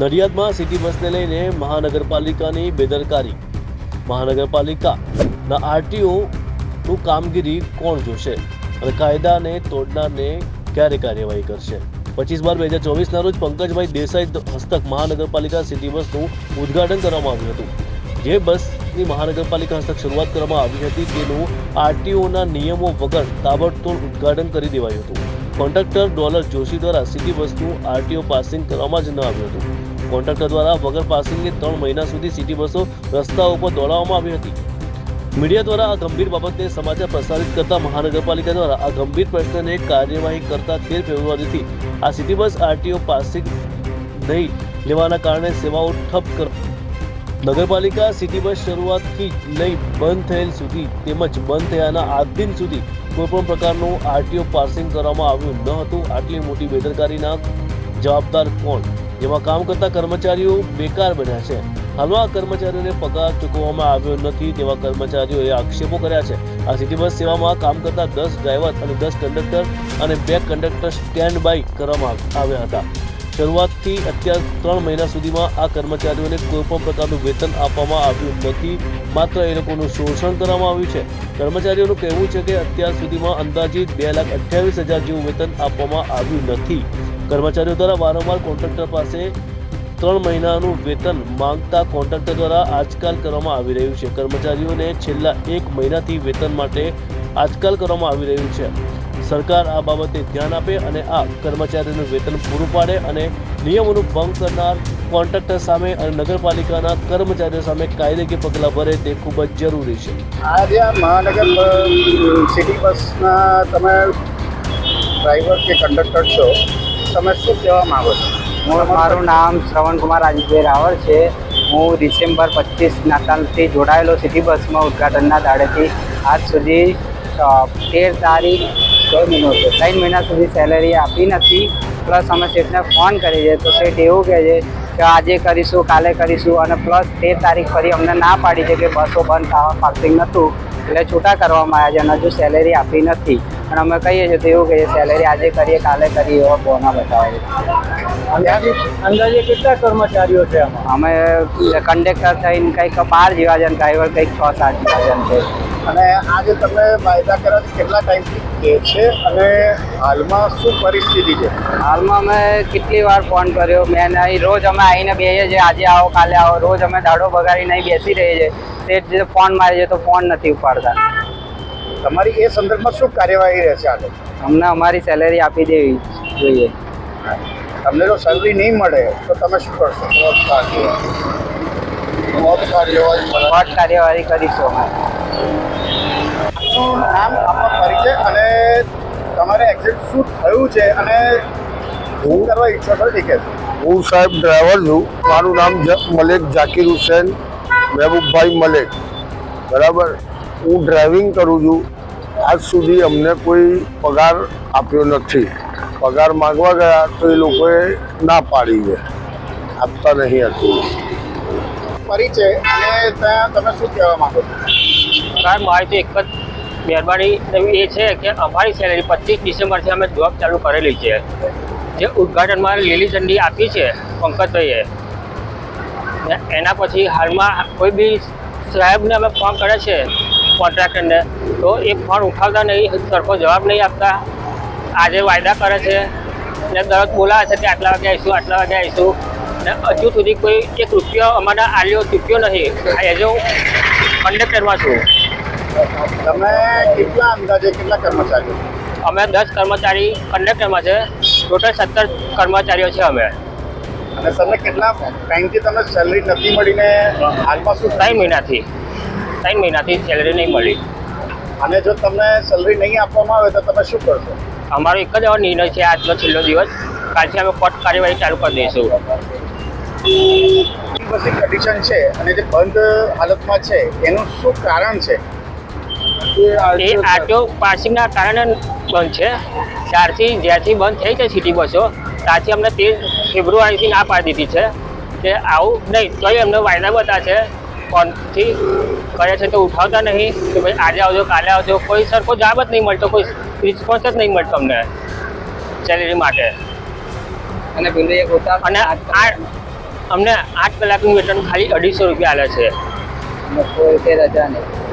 નડિયાદમાં city બસને લઈને મહાનગરપાલિકાની બેદરકારી. મહાનગરપાલિકાના આરટીઓનું કામગીરી કોણ જોશે અને કાયદાને તોડનારને ક્યારે કાર્યવાહી કરશે? પચીસ બાર બે હજાર ચોવીસના રોજ પંકજભાઈ દેસાઈ હસ્તક મહાનગરપાલિકા સિટી બસનું ઉદ્ઘાટન કરવામાં આવ્યું હતું. જે બસની મહાનગરપાલિકા હસ્તક શરૂઆત કરવામાં આવી હતી તેનું આરટીઓના નિયમો વગર તાબડતોડ ઉદ્ઘાટન કરી દેવાયું હતું. કોન્ટ્રાક્ટર ડોલર જોશી દ્વારા સિટી બસનું આરટીઓ પાસિંગ કરવામાં જ ન આવ્યું હતું. કોન્ટ્રાક્ટર દ્વારા વગર પાસિંગે ત્રણ મહિના સુધી સિટી બસો રસ્તાઓ પર દોડાવવામાં આવી હતી. મીડિયા દ્વારા આ ગંભીર બાબતને સમાચાર પ્રસારિત કરતા મહાનગરપાલિકા દ્વારા આ ગંભીર પ્રશ્નને કાર્યવાહી કરતા તેર ફેબ્રુઆરીથી આ સિટી બસ આરટીઓ પાસિંગ નહીં લેવાના કારણે સેવાઓ ઠપ કર નગરપાલિકા સિટી બસ શરૂઆતથી લઈ બંધ થયેલ સુધી તેમજ બંધ થયાના આજ દિન સુધી કોઈપણ પ્રકારનું આરટીઓ પાસિંગ કરવામાં આવ્યું ન હતું. આટલી મોટી બેદરકારીના જવાબદાર કોણ? જેમાં કામ કરતા કર્મચારીઓ બેકાર બન્યા છે. હાલમાં કર્મચારીઓને પગાર ચૂકવવામાં આવ્યો નથી તેવા કર્મચારીઓએ આક્ષેપો કર્યા છે. આ સિટી બસ સેવામાં કામ કરતા દસ ડ્રાઈવર અને દસ કંડક્ટર અને બે કંડક્ટર સ્ટેન્ડ બાય કરવામાં આવ્યા હતા. શરૂઆતથી અત્યાર ત્રણ મહિના સુધીમાં આ કર્મચારીઓને કોઈપણ પ્રકારનું વેતન આપવામાં આવ્યું નથી. માત્ર એ લોકોનું શોષણ કરવામાં આવ્યું છે. કર્મચારીઓનું કહેવું છે કે અત્યાર સુધીમાં અંદાજિત બે લાખ અઠ્યાવીસ હજાર જેવું વેતન આપવામાં આવ્યું નથી. કર્મચારીઓ દ્વારા વારંવાર કોન્ટ્રાક્ટર પાસે ત્રણ મહિનાનું વેતન માંગતા કોન્ટ્રાક્ટર દ્વારા આજકાલ કરવામાં આવી રહ્યું છે. કર્મચારીઓને છેલ્લા એક મહિનાથી વેતન માટે આજકાલ કરવામાં આવી રહ્યું છે. સરકાર આ બાબતે ધ્યાન આપે અને આ કર્મચારીઓનું વેતન પૂરું પાડે અને નિયમોનું ભંગ કરનાર કોન્ટ્રાક્ટર સામે અને નગરપાલિકાના કર્મચારીઓ સામે કાયદેકીય પગલાં ભરે તે ખૂબ જ જરૂરી છે. આજે આ મહાનગર સિટી બસના તમે ડ્રાઈવર કે કંડક્ટર છો તમે શું કહેવા માંગો છો? મારું નામ શ્રવણકુમાર રાજભાઈ રાવળ છે. હું ડિસેમ્બર પચીસ નાતાલથી જોડાયેલો સિટી બસમાં ઉદ્ઘાટનના દાડેથી આજ સુધી તેર તારીખ ત્રણ મહિના સુધી. સેલેરી આપી નથી. પ્લસ અમે શેઠને ફોન કરીએ છીએ. તો શેઠ એવું કહે છે કે આજે કરીશું, કાલે કરીશું અને પ્લસ તેર તારીખ ફરી અમને ના પાડી છે કે બસો બંધ થવા પાર્કિંગ નહોતું. એટલે છૂટા કરવામાં આવ્યા છે અને હજુ સેલેરી આપી નથી. અને અમે કહીએ છીએ તો એવું કહીએ સેલેરી આજે કરીએ કાલે કરીએ. એવા બોના બતાવે છે. અંદાજે કેટલા કર્મચારીઓ છે અમે કંડક્ટર થઈને કંઈક બાર જેવા જણ ડ્રાઈવર કંઈક છ સાત જેવા જણ છે. અને આજે તમે વાયદા કર્યા કેટલા ટાઈમથી કે છે અને હાલમાં શું પરિસ્થિતિ છે? હાલમાં અમે કેટલી વાર ફોન કર્યો? મેં નહીં રોજ અમે આવીને બેસીએ છીએ આજે આવો કાલે આવો. રોજ અમે દાડો બગાડીને અહીં બેસી રહીએ છીએ. તે જે ફોન મારે છે તો ફોન નથી ઉપાડતા. તમારી એ સંદર્ભમાં શું કાર્યવાહી રહેશે આગળ? અમને અમારી સેલેરી આપી દેવી જોઈએ. તમને જો સેલરી નહીં મળે તો તમે શું કરશો? મોત કાર્યવાહી કાર્યવાહી કરીશું અમે? નામ આપનો પરિચય અને તમારે એક્ઝેક્ટ શું થયું છે અને હું કરવા ઈચ્છો છો ઠીક છે હું સાહેબ ડ્રાઈવર છું. મારું નામ જ- મલેક જાકીર હુસેન મહેબૂબભાઈ મલેક. બરાબર? હું ડ્રાઇવિંગ કરું છું. આજ સુધી અમને કોઈ પગાર આપ્યો નથી. પગાર માગવા ગયા તો એ લોકોએ ના પાડી છે. આપતા નહીં હતું પરિચય અને ત્યાં તમે શું કહેવા માંગો છો? સાહેબ મારી તો એક જ મહેરબાની એ છે કે અમારી સેલેરી પચીસ ડિસેમ્બરથી અમે જોબ ચાલુ કરેલી છે. જે ઉદ્ઘાટનમાં લીલી ઝંડી આપી છે પંકજભાઈએ. ને એના પછી હાલમાં કોઈ બી સાહેબને અમે ફોન કરે છે કોન્ટ્રાક્ટરને તો એ ફોન ઉઠાવતા નહીં સરખો જવાબ નહીં આપતા. આજે વાયદા કરે છે ને દરરોજ બોલાવે છે કે આટલા વાગે આવીશું આટલા વાગે આવીશું. ને હજુ સુધી કોઈ એક રૂપિયો અમારા આલ્યો ચૂક્યો નથી. એઝ હું કંડક્ટરમાં છું. તમે કેટલા અંદાજે કેટલા કર્મચારીઓ? અમે દસ કર્મચારી કંડક્ટરમાં છે. ટોટલ સત્તર કર્મચારીઓ છે અમે. અને તમને કેટલા ટાઈમથી તમને સેલરી નથી મળીને હાલમાં શું ત્રણ મહિનાથી? ત્રણ મહિનાથી સેલરી નહીં મળી. અને જો તમને સેલરી નહીં આપવામાં આવે તો તમે શું કરશો? અમારો એક જ એવો નિર્ણય છે આજનો છેલ્લો દિવસ. કાલથી અમે કોર્ટ કાર્યવાહી ચાલુ કરી દઈશું. બધી કન્ડિશન છે અને જે બંધ હાલતમાં છે એનું શું કારણ છે? એ આટો પાસિંગના કારણે બંધ છે. ત્યારથી જ્યારથી બંધ થઈ છે સિટી બસો ત્યારથી અમને તેર ફેબ્રુઆરીથી ના પાડી દીધી છે કે આવું નહીં. તોય અમને વાયદા બતા છે. ફોનથી કરે છે તો ઉઠાવતા નહીં કે ભાઈ આજે આવજો કાલે આવજો. કોઈ સરખો જવાબ જ નહીં મળતો કોઈ રિસ્પોન્સ જ નહીં મળતો અમને સેલેરી માટે. અને અને આઠ અમને આઠ કલાકનું વેતન ખાલી અઢીસો રૂપિયા આલે છે. બસો રજા નહીં.